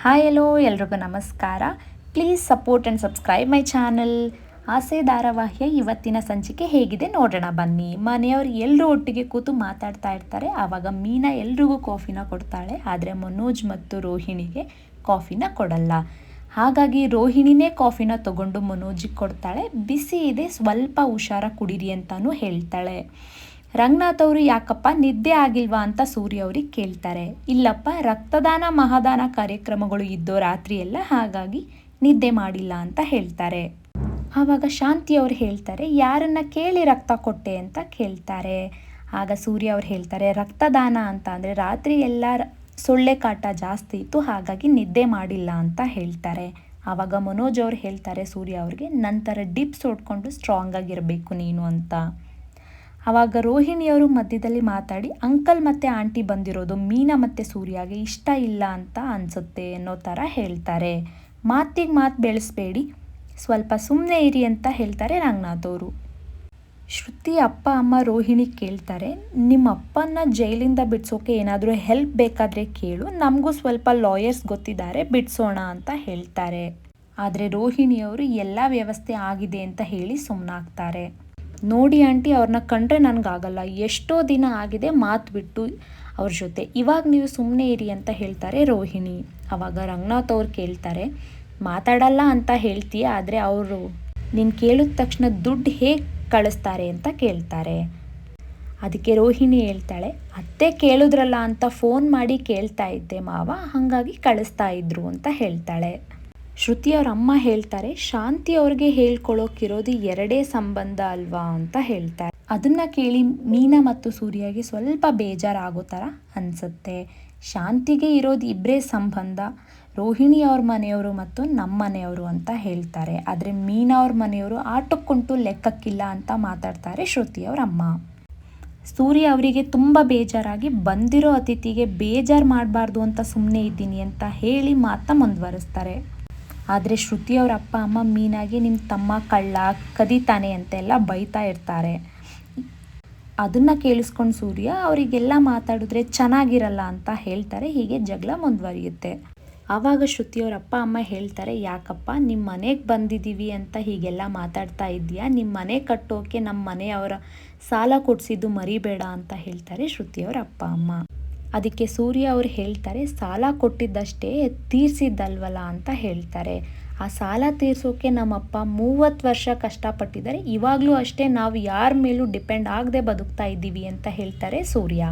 Hi hello ಎಲ್ರಿಗೂ ನಮಸ್ಕಾರ. Please support and subscribe my channel Aase ಧಾರಾವಾಹಿಯ ಇವತ್ತಿನ ಸಂಚಿಕೆ ಹೇಗಿದೆ ನೋಡೋಣ ಬನ್ನಿ. ಮನೆಯವರು ಎಲ್ಲರೂ ಒಟ್ಟಿಗೆ ಕೂತು ಮಾತಾಡ್ತಾ ಇರ್ತಾರೆ. ಆವಾಗ ಮೀನಾ ಎಲ್ರಿಗೂ ಕಾಫಿನ ಕೊಡ್ತಾಳೆ. ಆದರೆ ಮನೋಜ್ ಮತ್ತು ರೋಹಿಣಿಗೆ ಕಾಫಿನ ಕೊಡಲ್ಲ. ಹಾಗಾಗಿ ರೋಹಿಣಿನೇ ಕಾಫಿನ ತಗೊಂಡು ಮನೋಜಿಗೆ ಕೊಡ್ತಾಳೆ. ಬಿಸಿ ಇದೆ, ಸ್ವಲ್ಪ ಹುಷಾರ ಕುಡೀರಿ ಅಂತಾನೂ ಹೇಳ್ತಾಳೆ. ರಂಗನಾಥ್ ಅವರು ಯಾಕಪ್ಪ ನಿದ್ದೆ ಆಗಿಲ್ವಾ ಅಂತ ಸೂರ್ಯ ಅವ್ರಿಗೆ ಕೇಳ್ತಾರೆ. ಇಲ್ಲಪ್ಪ, ರಕ್ತದಾನ ಮಹಾದಾನ ಕಾರ್ಯಕ್ರಮಗಳು ಇದ್ದೋ ರಾತ್ರಿ ಎಲ್ಲ ಹಾಗಾಗಿ ನಿದ್ದೆ ಮಾಡಿಲ್ಲ ಅಂತ ಹೇಳ್ತಾರೆ. ಆವಾಗ ಶಾಂತಿ ಅವ್ರು ಹೇಳ್ತಾರೆ, ಯಾರನ್ನ ಕೇಳಿ ರಕ್ತ ಕೊಟ್ಟೆ ಅಂತ ಕೇಳ್ತಾರೆ. ಆಗ ಸೂರ್ಯ ಅವ್ರು ಹೇಳ್ತಾರೆ, ರಕ್ತದಾನ ಅಂತ ಅಂದರೆ ರಾತ್ರಿ ಎಲ್ಲ ಸೊಳ್ಳೆ ಕಾಟ ಜಾಸ್ತಿ ಇತ್ತು, ಹಾಗಾಗಿ ನಿದ್ದೆ ಮಾಡಿಲ್ಲ ಅಂತ ಹೇಳ್ತಾರೆ. ಆವಾಗ ಮನೋಜ್ ಅವ್ರು ಹೇಳ್ತಾರೆ ಸೂರ್ಯ ಅವ್ರಿಗೆ, ನಂತರ ಡಿಪ್ಸ್ ಹೊಡ್ಕೊಂಡು ಸ್ಟ್ರಾಂಗ್ ಆಗಿರಬೇಕು ನೀನು ಅಂತ. ಆವಾಗ ರೋಹಿಣಿಯವರು ಮಧ್ಯದಲ್ಲಿ ಮಾತಾಡಿ, ಅಂಕಲ್ ಮತ್ತು ಆಂಟಿ ಬಂದಿರೋದು ಮೀನಾ ಮತ್ತು ಸೂರ್ಯಗೆ ಇಷ್ಟ ಇಲ್ಲ ಅಂತ ಅನಿಸುತ್ತೆ ಅನ್ನೋ ಥರ ಹೇಳ್ತಾರೆ. ಮಾತಿಗೆ ಮಾತು ಬೆಳೆಸ್ಬೇಡಿ, ಸ್ವಲ್ಪ ಸುಮ್ಮನೆ ಇರಿ ಅಂತ ಹೇಳ್ತಾರೆ ರಂಗನಾಥವರು. ಶ್ರುತಿ ಅಪ್ಪ, ಅಮ್ಮ, ರೋಹಿಣಿ ಕೇಳ್ತಾರೆ, ನಿಮ್ಮ ಅಪ್ಪನ ಜೈಲಿಂದ ಬಿಡಿಸೋಕೆ ಏನಾದರೂ ಹೆಲ್ಪ್ ಬೇಕಾದರೆ ಕೇಳು, ನಮಗೂ ಸ್ವಲ್ಪ ಲಾಯರ್ಸ್ ಗೊತ್ತಿದ್ದಾರೆ, ಬಿಡಿಸೋಣ ಅಂತ ಹೇಳ್ತಾರೆ. ಆದರೆ ರೋಹಿಣಿಯವರು, ಎಲ್ಲ ವ್ಯವಸ್ಥೆ ಆಗಿದೆ ಅಂತ ಹೇಳಿ ಸುಮ್ಮನಾಗ್ತಾರೆ ನೋಡಿ ಆಂಟಿ, ಅವ್ರನ್ನ ಕಂಡ್ರೆ ನನಗಾಗಲ್ಲ. ಎಷ್ಟೋ ದಿನ ಆಗಿದೆ, ಮಾತು ಬಿಟ್ಟು ಅವ್ರ ಜೊತೆ. ಇವಾಗ ನೀವು ಸುಮ್ಮನೆ ಇರಿ ಅಂತ ಹೇಳ್ತಾರೆ ರೋಹಿಣಿ. ಅವಾಗ ರಂಗನಾಥ್ ಅವ್ರು ಕೇಳ್ತಾರೆ, ಮಾತಾಡಲ್ಲ ಅಂತ ಹೇಳ್ತೀಯ? ಆದರೆ ಅವರು ನೀನು ಕೇಳಿದ ತಕ್ಷಣ ದುಡ್ಡು ಹೇಗೆ ಕಳಿಸ್ತಾರೆ ಅಂತ ಕೇಳ್ತಾರೆ. ಅದಕ್ಕೆ ರೋಹಿಣಿ ಹೇಳ್ತಾಳೆ, ಅತ್ತೆ ಕೇಳಿದ್ರಲ್ಲ ಅಂತ ಫೋನ್ ಮಾಡಿ ಕೇಳ್ತಾ ಇದ್ದೆ ಮಾವ, ಹಾಗಾಗಿ ಕಳಿಸ್ತಾ ಇದ್ರು ಅಂತ ಹೇಳ್ತಾಳೆ. ಶ್ರುತಿ ಅವ್ರ ಅಮ್ಮ ಹೇಳ್ತಾರೆ, ಶಾಂತಿ ಅವ್ರಿಗೆ ಹೇಳ್ಕೊಳೋಕಿರೋದು ಎರಡೇ ಸಂಬಂಧ ಅಲ್ವಾ? ಅಂತ ಹೇಳ್ತಾರೆ. ಅದನ್ನ ಕೇಳಿ ಮೀನಾ ಮತ್ತು ಸೂರ್ಯಗೆ ಸ್ವಲ್ಪ ಬೇಜಾರಾಗೋ ಥರ ಅನಿಸುತ್ತೆ. ಶಾಂತಿಗೆ ಇರೋದು ಇಬ್ಬರೇ ಸಂಬಂಧ, ರೋಹಿಣಿ ಅವ್ರ ಮನೆಯವರು ಮತ್ತು ನಮ್ಮ ಮನೆಯವರು ಅಂತ ಹೇಳ್ತಾರೆ. ಆದರೆ ಮೀನಾ ಅವ್ರ ಮನೆಯವರು ಆಟಕ್ಕುಂಟು ಲೆಕ್ಕಕ್ಕಿಲ್ಲ ಅಂತ ಮಾತಾಡ್ತಾರೆ ಶ್ರುತಿ ಸೂರ್ಯ ಅವರಿಗೆ ತುಂಬ ಬೇಜಾರಾಗಿ, ಬಂದಿರೋ ಅತಿಥಿಗೆ ಬೇಜಾರು ಮಾಡಬಾರ್ದು ಅಂತ ಸುಮ್ಮನೆ ಇದ್ದೀನಿ ಅಂತ ಹೇಳಿ ಮಾತನ್ನ ಮುಂದುವರಿಸ್ತಾರೆ. ಆದರೆ ಶ್ರುತಿ ಅವ್ರ ಅಪ್ಪ, ಅಮ್ಮ ಮೀನಾಗಿ ನಿಮ್ಮ ತಮ್ಮ ಕಳ್ಳ ಕದೀತಾನೆ ಅಂತೆಲ್ಲ ಬೈತಾ ಇರ್ತಾರೆ. ಅದನ್ನು ಕೇಳಿಸ್ಕೊಂಡು ಸೂರ್ಯ ಅವರಿಗೆಲ್ಲ ಮಾತಾಡಿದ್ರೆ ಚೆನ್ನಾಗಿರಲ್ಲ ಅಂತ ಹೇಳ್ತಾರೆ, ಹೀಗೆ ಜಗಳ ಮುಂದುವರಿಯುತ್ತೆ. ಆವಾಗ ಶ್ರುತಿಯವ್ರ ಅಪ್ಪ, ಅಮ್ಮ ಹೇಳ್ತಾರೆ, ಯಾಕಪ್ಪ ನಿಮ್ಮ ಮನೆಗೆ ಬಂದಿದ್ದೀವಿ ಅಂತ ಹೀಗೆಲ್ಲ ಮಾತಾಡ್ತಾ ಇದೆಯಾ ನಿಮ್ಮ ಮನೆ ಕಟ್ಟೋಕೆ ನಮ್ಮ ಮನೆಯವರ ಸಾಲ ಕೊಡಿಸಿದ್ದು ಮರಿಬೇಡ ಅಂತ ಹೇಳ್ತಾರೆ ಶ್ರುತಿಯವ್ರ ಅಪ್ಪ, ಅಮ್ಮ. ಅದಕ್ಕೆ ಸೂರ್ಯ ಅವರು ಹೇಳ್ತಾರೆ, ಸಾಲ ಕೊಟ್ಟಿದ್ದಷ್ಟೇ ತೀರ್ಸಿದ್ದಲ್ವಲ್ಲ ಅಂತ ಹೇಳ್ತಾರೆ. ಆ ಸಾಲ ತೀರ್ಸೋಕೆ ನಮ್ಮಪ್ಪ ಮೂವತ್ತು ವರ್ಷ ಕಷ್ಟಪಟ್ಟಿದ್ದಾರೆ. ಇವಾಗಲೂ ಅಷ್ಟೇ ನಾವು ಯಾರ ಮೇಲೂ ಡಿಪೆಂಡ್ ಆಗದೆ ಬದುಕ್ತಾ ಇದ್ದೀವಿ ಅಂತ ಹೇಳ್ತಾರೆ ಸೂರ್ಯ.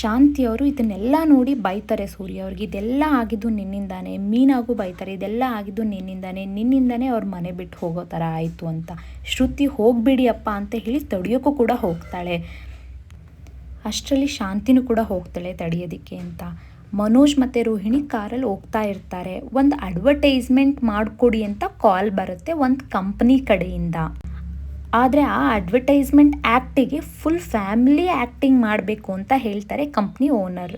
ಶಾಂತಿಯವರು ಇದನ್ನೆಲ್ಲ ನೋಡಿ ಬೈತಾರೆ ಸೂರ್ಯ ಅವ್ರಿಗೆ. ಇದೆಲ್ಲ ಆಗಿದ್ದು ನಿನ್ನಿಂದಾನೆ, ಮೀನಾಗೂ ಬೈತಾರೆ. ಇದೆಲ್ಲ ಆಗಿದ್ದು ನಿನ್ನಿಂದಾನೆ. ನಿನ್ನಿಂದಾನೇ ಅವ್ರ ಮನೆ ಬಿಟ್ಟು ಹೋಗೋ ಥರ ಆಯಿತು ಅಂತ. ಶ್ರುತಿ, ಹೋಗಬೇಡಿ ಅಪ್ಪ ಅಂತ ಹೇಳಿ ತಡೆಯೋಕ್ಕೂ ಕೂಡ ಹೋಗ್ತಾಳೆ. ಅಷ್ಟರಲ್ಲಿ ಶಾಂತಿನೂ ಕೂಡ ಹೋಗ್ತಾಳೆ ತಡೆಯೋದಕ್ಕೆ ಅಂತ. ಮನೋಜ್ ಮತ್ತು ರೋಹಿಣಿ ಕಾರಲ್ಲಿ ಹೋಗ್ತಾ ಇರ್ತಾರೆ. ಒಂದು ಅಡ್ವರ್ಟೈಸ್ಮೆಂಟ್ ಮಾಡಿಕೊಡಿ ಅಂತ ಕಾಲ್ ಬರುತ್ತೆ ಒಂದು ಕಂಪ್ನಿ ಕಡೆಯಿಂದ. ಆದರೆ ಆ ಅಡ್ವರ್ಟೈಸ್ಮೆಂಟ್ ಆ್ಯಕ್ಟಿಗೆ ಫುಲ್ ಫ್ಯಾಮಿಲಿ ಆ್ಯಕ್ಟಿಂಗ್ ಮಾಡಬೇಕು ಅಂತ ಹೇಳ್ತಾರೆ ಕಂಪ್ನಿ ಓನರ್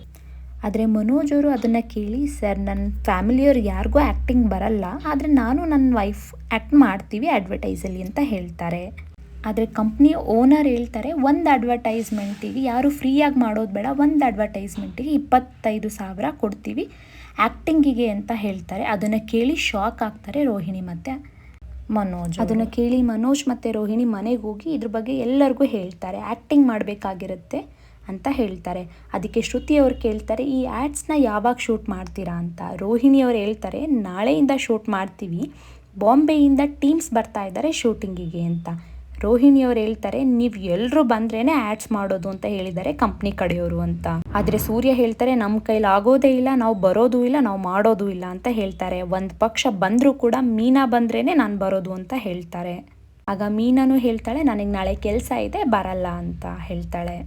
ಆದರೆ ಮನೋಜ್ ಅವರು ಅದನ್ನು ಕೇಳಿ, ಸರ್ ನನ್ನ ಫ್ಯಾಮಿಲಿಯವ್ರು ಯಾರಿಗೂ ಆ್ಯಕ್ಟಿಂಗ್ ಬರಲ್ಲ, ಆದರೆ ನಾನು ನನ್ನ ವೈಫ್ ಆ್ಯಕ್ಟ್ ಮಾಡ್ತೀವಿ ಅಡ್ವರ್ಟೈಸಲ್ಲಿ ಅಂತ ಹೇಳ್ತಾರೆ. ಆದರೆ ಕಂಪ್ನಿ ಓನರ್ ಹೇಳ್ತಾರೆ, ಒಂದು ಅಡ್ವರ್ಟೈಸ್ಮೆಂಟಿಗೆ ಯಾರು ಫ್ರೀಯಾಗಿ ಮಾಡೋದು ಬೇಡ, ಒಂದು ಅಡ್ವರ್ಟೈಸ್ಮೆಂಟಿಗೆ ಇಪ್ಪತ್ತೈದು ಸಾವಿರ ಕೊಡ್ತೀವಿ ಆ್ಯಕ್ಟಿಂಗಿಗೆ ಅಂತ ಹೇಳ್ತಾರೆ. ಅದನ್ನು ಕೇಳಿ ಶಾಕ್ ಆಗ್ತಾರೆ ರೋಹಿಣಿ ಮತ್ತು ಮನೋಜ್ ಅದನ್ನು ಕೇಳಿ ಮನೋಜ್ ಮತ್ತು ರೋಹಿಣಿ ಮನೆಗೆ ಹೋಗಿ ಇದ್ರ ಬಗ್ಗೆ ಎಲ್ಲರಿಗೂ ಹೇಳ್ತಾರೆ ಆ್ಯಕ್ಟಿಂಗ್ ಮಾಡಬೇಕಾಗಿರುತ್ತೆ ಅಂತ ಹೇಳ್ತಾರೆ. ಅದಕ್ಕೆ ಶ್ರುತಿ ಅವ್ರು ಕೇಳ್ತಾರೆ, ಈ ಆ್ಯಡ್ಸ್ನ ಯಾವಾಗ ಶೂಟ್ ಮಾಡ್ತೀರಾ ಅಂತ. ರೋಹಿಣಿ ಅವ್ರು ಹೇಳ್ತಾರೆ, ನಾಳೆಯಿಂದ ಶೂಟ್ ಮಾಡ್ತೀವಿ, ಬಾಂಬೆಯಿಂದ ಟೀಮ್ಸ್ ಬರ್ತಾ ಇದ್ದಾರೆ ಶೂಟಿಂಗಿಗೆ ಅಂತ. ರೋಹಿಣಿ ಅವ್ರು ಹೇಳ್ತಾರೆ, ನೀವು ಎಲ್ಲರೂ ಬಂದ್ರೇನೆ ಆ್ಯಡ್ಸ್ ಮಾಡೋದು ಅಂತ ಹೇಳಿದ್ದಾರೆ ಕಂಪ್ನಿ ಕಡೆಯವರು ಅಂತ. ಆದರೆ ಸೂರ್ಯ ಹೇಳ್ತಾರೆ ನಮ್ಮ ಕೈಲಿ ಆಗೋದೇ ಇಲ್ಲ, ನಾವು ಬರೋದು ಇಲ್ಲ, ನಾವು ಮಾಡೋದು ಇಲ್ಲ ಅಂತ ಹೇಳ್ತಾರೆ. ಒಂದು ಪಕ್ಷ ಬಂದರೂ ಕೂಡ ಮೀನಾ ಬಂದ್ರೇನೆ ನಾನು ಬರೋದು ಅಂತ ಹೇಳ್ತಾರೆ. ಆಗ ಮೀನಾನು ಹೇಳ್ತಾಳೆ, ನನಗೆ ನಾಳೆ ಕೆಲಸ ಇದೆ, ಬರಲ್ಲ ಅಂತ ಹೇಳ್ತಾಳೆ.